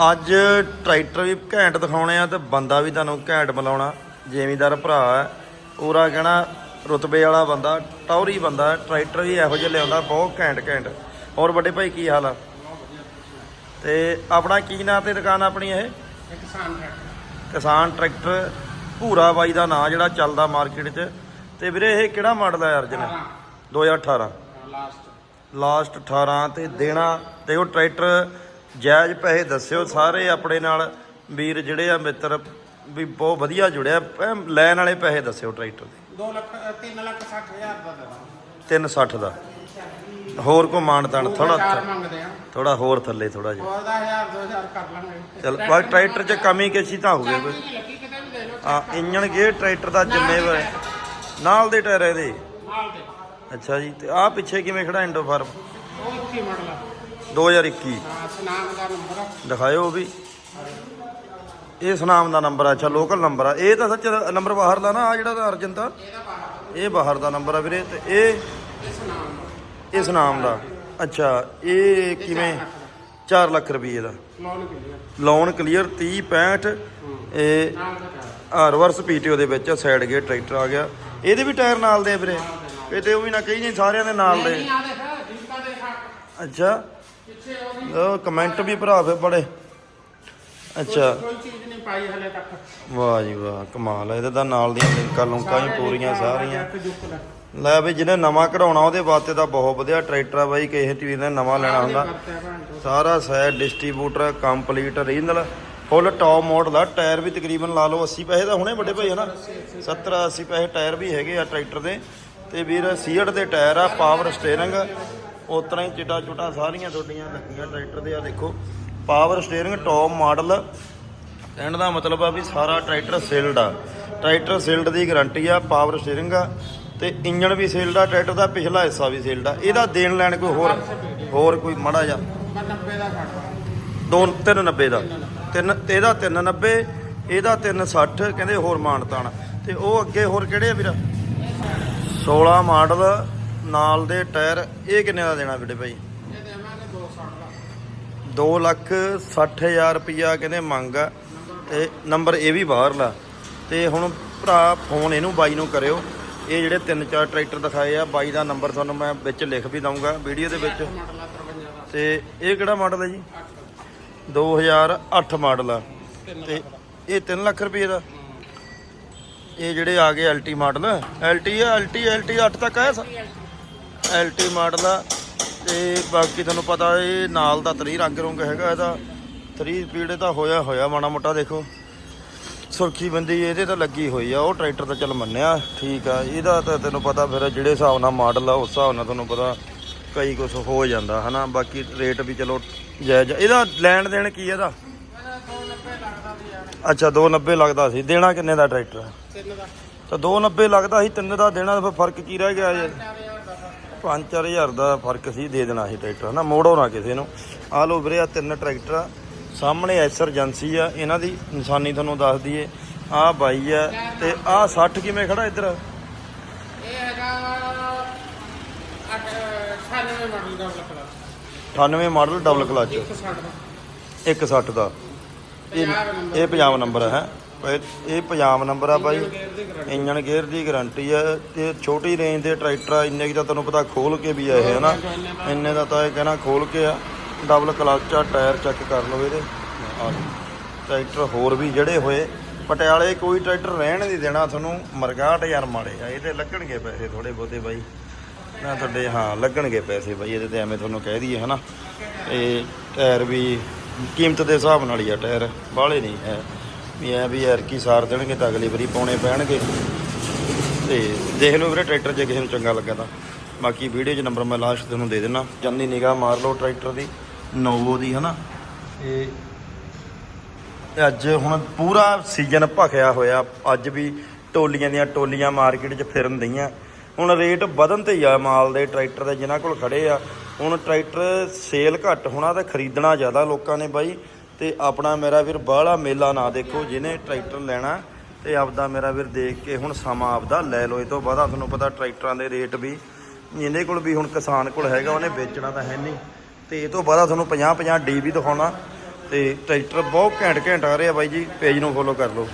ਅੱਜ ਟਰੈਕਟਰ ਵੀ ਘੈਂਟ ਦਿਖਾਉਣੇ ਆ ਤੇ ਬੰਦਾ ਵੀ ਤੁਹਾਨੂੰ ਘੈਂਟ ਮਿਲਾਉਣਾ। ਜ਼ਿਮੀਦਾਰ ਭਰਾ ਹੈ। ਪੂਰਾ ਕਹਿਣਾ ਰੁਤਬੇ ਵਾਲਾ ਬੰਦਾ ਟੌਰੀ ਬੰਦਾ ਟਰੈਕਟਰ ਵੀ ਇਹੋ ਜਿਹਾ ਲਿਆਉਂਦਾ ਬਹੁਤ ਘੈਂਟ ਘੈਂਟ। ਹੋਰ ਵੱਡੇ ਭਾਈ ਕੀ ਹਾਲ ਆ? ਤੇ ਆਪਣਾ ਕੀ ਨਾਂ ਤੇ ਦੁਕਾਨ ਆਪਣੀ ਇਹ? ਕਿਸਾਨ ਟਰੈਕਟਰ। ਕਿਸਾਨ ਟਰੈਕਟਰ ਭੂਰਾ ਬਾਈ ਦਾ ਨਾਂ ਜਿਹੜਾ ਚੱਲਦਾ ਮਾਰਕੀਟ 'ਚ। ਤੇ ਵੀਰੇ ਇਹ ਕਿਹੜਾ ਮਾਡਲ ਹੈ ਅਰਜਨ 2018 ਲਾਸਟ ਲਾਸਟ 18 ਤੇ ਦੇਣਾ ਤੇ ਉਹ ਟਰੈਕਟਰ ਜਾਇਜ਼ ਪੈਸੇ ਦੱਸਿਓ ਸਾਰੇ ਆਪਣੇ ਨਾਲ ਵੀਰ ਜਿਹੜੇ ਆ ਮਿੱਤਰ ਵੀ ਬਹੁਤ ਵਧੀਆ ਜੁੜਿਆ। ਲੈਣ ਵਾਲੇ ਪੈਸੇ ਦੱਸਿਓ ਟਰੈਕਟਰ ਦੇ। 2 ਲੱਖ 3 ਲੱਖ 60 ਹਜ਼ਾਰ ਦਾ ਦੇਣਾ 360 ਦਾ। ਹੋਰ ਕੋ ਮਾਨਤਾਨ ਥੋੜਾ ਚਾਰ ਮੰਗਦੇ ਆ। ਥੋੜਾ ਹੋਰ ਥੱਲੇ ਥੋੜਾ ਜਿਹਾ। ਹੋਰ ਦਾ 1000 2000 ਕਰ ਲਾਂਗੇ। ਚਲ ਬਸ ਟਰੈਕਟਰ 'ਚ ਕਮੀ ਕਿਸੇ ਤਾਂ ਹੋਵੇ। ਕੋਈ ਚਾਬੀ ਨਹੀਂ ਲੱਗੀ ਕਿਤੇ ਵੀ ਦੇ ਲਓ। ਆ ਇੰਜਣ ਗੇਅਰ ਟਰੈਕਟਰ ਦਾ ਜ਼ਿੰਮੇਵਾਰ ਨਾਲ ਦੇ ਟਾਇਰ ਇਹਦੇ। ਨਾਲ ਦੇ। ਅੱਛਾ ਜੀ ਤੇ ਆ ਪਿੱਛੇ ਕਿਵੇਂ ਖੜਾ ਇੰਡੋ ਫਾਰਮ? ਉਹ ਕੀ ਮਾਡਲ ਆ 2021 ਹਾਂ ਸਨਾਮ ਦਾ ਨੰਬਰ ਆ ਦਿਖਾਇਓ ਵੀ। ਇਹ ਸੁਨਾਮ ਦਾ ਨੰਬਰ ਆ ਅੱਛਾ ਲੋਕਲ ਨੰਬਰ ਆ। ਇਹ ਤਾਂ ਸੱਚ ਨੰਬਰ ਬਾਹਰ ਦਾ ਨਾ ਆ ਜਿਹੜਾ ਤਾਂ ਅਰਜਨ ਦਾ ਇਹ ਬਾਹਰ ਦਾ ਨੰਬਰ ਆ ਵੀਰੇ ਤੇ ਇਹ ਇਹ ਸਨਾਮ ਦਾ। ਅੱਛਾ ਇਹ ਕਿਵੇਂ? 4 ਲੱਖ ਰੁਪਏ ਦਾ। ਲੋਨ ਕਿਲਿਅਰ ਲੋਨ ਕਲੀਅਰ 30 65 ਇਹ ਆ ਰਿਵਰਸ ਪੀਟੀਓ ਦੇ ਵਿੱਚ ਸਾਈਡ ਗੇਅਰ ਟਰੈਕਟਰ ਆ ਗਿਆ। ਇਹਦੇ ਵੀ ਟਾਇਰ ਨਾਲ ਦੇ ਵੀਰੇ। ਇਹ ਤੇ ਉਹ ਵੀ ਨਾ ਕਹੀ ਨਹੀਂ ਸਾਰਿਆਂ ਦੇ ਨਾਲ ਦੇ। ਅੱਛਾ। ਉਹ ਕਮੈਂਟ ਵੀ ਭਰਾ ਫੇ ਬੜੇ ਅੱਛਾ। ਕੋਈ ਚੀਜ਼ ਨਹੀਂ ਪਾਈ ਹਲੇ ਤੱਕ। ਵਾਹ ਜੀ ਵਾਹ ਕਮਾਲ ਹੈ ਇਹਦੇ ਤਾਂ ਨਾਲ ਦੀਆਂ ਲਿੰਕਾਂ ਲੁੰਕਾਂ ਹੀ ਪੂਰੀਆਂ ਸਾਰੀਆਂ। ਲੈ ਵੀ ਜਿਹਨੇ ਨਵਾਂ ਕਢਾਉਣਾ ਉਹਦੇ ਵਾਸਤੇ ਤਾਂ ਬਹੁਤ ਵਧੀਆ ਟਰੈਕਟਰ ਆ ਬਾਈ ਕਿਸੇ ਟੀਵੀ ਨੇ ਨਵਾਂ ਲੈਣਾ ਹੁੰਦਾ। ਸਾਰਾ set distributor complete regional full top model ਆ। ਟਾਇਰ ਵੀ ਤਕਰੀਬਨ ਲਾ ਲਓ 80 ਪੈਸੇ ਦਾ ਹੁਣੇ ਵੱਡੇ ਭਾਈ ਹਨਾ 70 80 ਪੈਸੇ ਟਾਇਰ ਵੀ ਹੈਗੇ ਆ ਟਰੈਕਟਰ ਦੇ। ਤੇ ਵੀਰ ਸੀਟ ਦੇ ਟਾਇਰ ਆ ਪਾਵਰ ਸਟੀਅਰਿੰਗ ਉਸ ਤਰ੍ਹਾਂ ਹੀ ਚਿੱਟਾ ਚੁਟਾ ਸਾਰੀਆਂ ਤੁਹਾਡੀਆਂ ਲੱਗੀਆਂ ਟਰੈਕਟਰ ਦੇ। ਆ ਦੇਖੋ ਪਾਵਰ ਸਟੀਅਰਿੰਗ ਟੌਪ ਮਾਡਲ ਕਹਿਣ ਦਾ ਮਤਲਬ ਆ ਵੀ ਸਾਰਾ ਟਰੈਕਟਰ ਸੀਲਡ ਆ। ਟਰੈਕਟਰ ਸੀਲਡ ਦੀ ਗਾਰੰਟੀ ਆ ਪਾਵਰ ਸਟੀਅਰਿੰਗ ਆ, ਤੇ ਇੰਜਣ ਵੀ ਸੀਲਡ ਆ, ਟਰੈਕਟਰ ਦਾ ਪਿਛਲਾ ਹਿੱਸਾ ਵੀ ਸੀਲਡ ਆ। ਇਹਦਾ ਦੇਣ ਲੈਣ ਕੋਈ ਹੋਰ ਹੋਰ ਕੋਈ ਮਾੜਾ ਜਿਹਾ? ਮੈਂ 90 ਦਾ ਫੜਦਾ ਦੋ। 390 ਦਾ ਤਿੰਨ ਤੇ ਇਹਦਾ 390 ਇਹਦਾ 360 ਕਹਿੰਦੇ ਹੋਰ ਮਾਨਤਾਨ। ਤੇ ਉਹ ਅੱਗੇ ਹੋਰ ਕਿਹੜੇ ਆ ਵੀਰਾ? 16 ਮਾਡਲ ਨਾਲ ਦੇ ਟਾਇਰ, ਇਹ ਕਿੰਨੇ ਦਾ ਦੇਣਾ ਵੀਰੇ ਭਾਈ ਇਹ ਦੇਵਾਂਗੇ 260 ਦਾ 2 ਲੱਖ 60 ਹਜ਼ਾਰ ਰੁਪਿਆ ਕਹਿੰਦੇ ਮੰਗ ਆ। ਤੇ ਨੰਬਰ ਇਹ ਵੀ ਬਾਹਰਲਾ। ਤੇ ਹੁਣ ਭਰਾ ਫੋਨ ਇਹਨੂੰ ਬਾਈ ਨੂੰ ਕਰਿਓ। ਇਹ ਜਿਹੜੇ ਤਿੰਨ ਚਾਰ ਟਰੈਕਟਰ ਦਿਖਾਏ ਆ, ਬਾਈ ਦਾ ਨੰਬਰ ਤੁਹਾਨੂੰ ਮੈਂ ਵਿੱਚ ਲਿਖ ਵੀ ਦਊਂਗਾ ਵੀਡੀਓ ਦੇ ਵਿੱਚ। ਮਾਡਲ ਆ 53 ਦਾ ਤੇ ਇਹ ਕਿਹੜਾ ਮਾਡਲ ਹੈ ਜੀ? 2008 ਮਾਡਲ ਆ। ਤੇ ਇਹ 3 ਲੱਖ ਰੁਪਏ ਦਾ। ਇਹ ਜਿਹੜੇ ਆ ਗਏ ਐਲਟੀ ਮਾਡਲ ਐਲਟੀ ਆ ਐਲਟੀ ਐਲਟੀ 8 ਤੱਕ ਆਇਆ ਐਲਟੀ ਮਾਡਲ ਆ ਤੇ ਬਾਕੀ ਤੁਹਾਨੂੰ ਪਤਾ ਇਹ ਨਾਲ ਦਾ ਤਰੀ ਰੰਗ ਰੁੰਗ ਹੈਗਾ ਇਹਦਾ। 3 ਸਪੀਡ ਤਾਂ ਹੋਇਆ ਹੋਇਆ ਮਾੜਾ ਮੋਟਾ ਦੇਖੋ। ਸੁਰਖੀ ਬੰਦੀ ਇਹਦੇ ਤਾਂ ਲੱਗੀ ਹੋਈ ਆ ਉਹ ਟਰੈਕਟਰ ਤਾਂ ਚੱਲ ਮੰਨਿਆ ਠੀਕ ਆ। ਇਹਦਾ ਤਾਂ ਤੈਨੂੰ ਪਤਾ ਫਿਰ ਜਿਹੜੇ ਹਿਸਾਬ ਨਾਲ ਮਾਡਲ ਆ ਉਸ ਹਿਸਾਬ ਨਾਲ ਤੁਹਾਨੂੰ ਪਤਾ ਕਈ ਕੁਝ ਹੋ ਜਾਂਦਾ ਹਨਾ? ਬਾਕੀ ਰੇਟ ਵੀ ਚਲੋ ਜਾਇਜ਼ ਆ। ਇਹਦਾ ਲੈਣ ਦੇਣ ਕੀ ਇਹਦਾ? ਮੇਰਾ 290 ਲੱਗਦਾ ਸੀ ਯਾਰ ਅੱਛਾ 290 ਲੱਗਦਾ ਸੀ। ਦੇਣਾ ਕਿੰਨੇ ਦਾ ਟਰੈਕਟਰ? ਤਿੰਨ ਦਾ। ਤਾਂ 290 ਲੱਗਦਾ ਸੀ ਤਿੰਨ ਦਾ ਦੇਣਾ ਫਿਰ ਫ਼ਰਕ ਕੀ ਰਹਿ ਗਿਆ ਯਾਰ 4000 ਦਾ 5-4000 ਦਾ ਫ਼ਰਕ ਸੀ ਦੇ ਦੇਣਾ ਸੀ ਟਰੈਕਟਰ ਹਨਾ? ਮੋੜੋ ਨਾ ਕਿਸੇ ਨੂੰ। ਆ ਲੋ ਵੀਰੇ ਆ ਤਿੰਨ ਟਰੈਕਟਰ ਆ। ਸਾਹਮਣੇ ਐਸਰ ਏਜੰਸੀ ਆ ਇਹਨਾਂ ਦੀ ਨਿਸ਼ਾਨੀ ਤੁਹਾਨੂੰ ਦੱਸ ਦਈਏ। ਆ ਬਾਈ ਆ ਤੇ ਆ 60 ਕਿਵੇਂ ਖੜਾ ਇੱਧਰ? ਇਹ ਹੈਗਾ 98 ਮਾਡਲ ਦਾ ਲੱਗਦਾ 98 ਮਾਡਲ ਡਬਲ ਕਲਚ 160 ਦਾ। 160 ਦਾ। ਇਹ ਪੰਜਾਬ ਨੰਬਰ ਇਹ ਪੰਜਾਬ ਨੰਬਰ ਹੈ? ਇਹ ਪੰਜਾਬ ਨੰਬਰ ਆ ਬਾਈ। ਗੇਅਰ ਇੰਜਨ ਗੇਅਰ ਦੀ ਗਾਰੰਟੀ ਆ ਤੇ ਛੋਟੀ ਰੇਂਜ ਦੇ ਟਰੈਕਟਰ ਆ, ਇੰਨੇ ਕੁ ਤਾਂ ਤੁਹਾਨੂੰ ਪਤਾ ਖੋਲ ਕੇ ਵੀ ਆ ਇਹ, ਹਨਾ? ਇੰਨੇ ਦਾ ਤਾਂ ਇਹ ਕਹਿਣਾ ਖੋਲ ਕੇ ਆ। ਡਬਲ ਕਲਚ ਆ ਟਾਇਰ ਚੈੱਕ ਕਰ ਲਓ ਇਹਦੇ। ਆ ਲਓ। ਟਰੈਕਟਰ ਹੋਰ ਵੀ ਜਿਹੜੇ ਹੋਏ, ਪਟਿਆਲੇ ਕੋਈ ਟਰੈਕਟਰ ਰਹਿਣ ਨਹੀਂ ਦੇਣਾ ਤੁਹਾਨੂੰ। ਮਰਗਾਟ ਯਾਰ ਮਾੜੇ ਆ, ਇਹਦੇ ਲੱਗਣਗੇ ਪੈਸੇ ਥੋੜੇ ਬਹੁਤੇ ਬਾਈ। ਨਾ ਤੁਹਾਡੇ, ਹਾਂ, ਲੱਗਣਗੇ ਪੈਸੇ ਬਾਈ, ਇਹਦੇ ਤੇ ਐਵੇਂ ਤੁਹਾਨੂੰ ਕਹਿ ਦਈਏ, ਹਨਾ? ਤੇ ਟਾਇਰ ਵੀ ਕੀਮਤ ਦੇ ਹਿਸਾਬ ਨਾਲ ਹੀ ਆ ਟਾਇਰ ਬਾਹਲੇ ਨਹੀਂ ਹੈ। ਵੀ ਐ ਵੀ ਯਾਰ ਕੀ ਸਾਰ ਦੇਣਗੇ ਤਾਂ ਅਗਲੀ ਵਾਰੀ ਪਾਉਣੇ ਪੈਣਗੇ। ਤੇ ਦੇਖ ਲਓ ਵੀਰੇ ਟਰੈਕਟਰ ਜੇ ਕਿਸੇ ਨੂੰ ਚੰਗਾ ਲੱਗਾ ਤਾਂ। ਬਾਕੀ ਵੀਡੀਓ 'ਚ ਨੰਬਰ ਮੈਂ ਲਾਸਟ ਤੁਹਾਨੂੰ ਦੇ ਦੇਣਾ ਜੰਦੀ ਨਿਗਾਹ ਮਾਰ ਲਓ ਟਰੈਕਟਰ ਦੀ, ਨੋਵੋ ਦੀ, ਹਨਾ? ਤੇ ਤੇ ਅੱਜ ਹੁਣ ਪੂਰਾ ਸੀਜ਼ਨ ਭਖਿਆ ਹੋਇਆ। ਅੱਜ ਵੀ ਟੋਲੀਆਂ ਦੀਆਂ ਟੋਲੀਆਂ ਮਾਰਕੀਟ 'ਚ ਫਿਰਨ ਦਈਆਂ ਹੁਣ ਰੇਟ ਵਧਣ ਤੇ ਹੀ ਆ ਮਾਲ ਦੇ ਟਰੈਕਟਰ ਦੇ, ਜਿਨ੍ਹਾਂ ਕੋਲ ਖੜੇ ਆ। ਹੁਣ ਟਰੈਕਟਰ ਸੇਲ ਘੱਟ ਹੋਣਾ ਤੇ ਖਰੀਦਣਾ ਜ਼ਿਆਦਾ ਲੋਕਾਂ ਨੇ ਬਾਈ। ਤੇ ਆਪਣਾ ਮੇਰਾ ਵੀਰ ਬਾਹਲਾ ਮੇਲਾ ਨਾ ਦੇਖੋ, ਜਿਹਨੇ ਟਰੈਕਟਰ ਲੈਣਾ ਤੇ ਆਪਦਾ ਮੇਰਾ ਵੀਰ ਦੇਖ ਕੇ ਹੁਣ ਸਮਾਂ ਆਪਦਾ ਲੈ ਲਓ। ਇਹ ਤੋਂ ਬਾਅਦ ਤੁਹਾਨੂੰ ਪਤਾ ਟਰੈਕਟਰਾਂ ਦੇ ਰੇਟ ਵੀ, ਇਹਦੇ ਕੋਲ ਵੀ ਹੁਣ ਕਿਸਾਨ ਕੋਲ ਹੈਗਾ, ਉਹਨੇ ਵੇਚਣਾ ਤਾਂ ਹੈ ਨਹੀਂ। ਤੇ ਇਹ ਤੋਂ ਬਾਅਦ ਤੁਹਾਨੂੰ 50 50 ਡੀ ਵੀ ਦਿਖਾਉਣਾ ਤੇ ਟਰੈਕਟਰ ਬਹੁਤ ਘੈਂਟ ਘੈਂਟ ਆ ਰਿਹਾ ਬਾਈ ਜੀ, ਪੇਜ ਨੂੰ ਫੋਲੋ ਕਰ ਲਓ।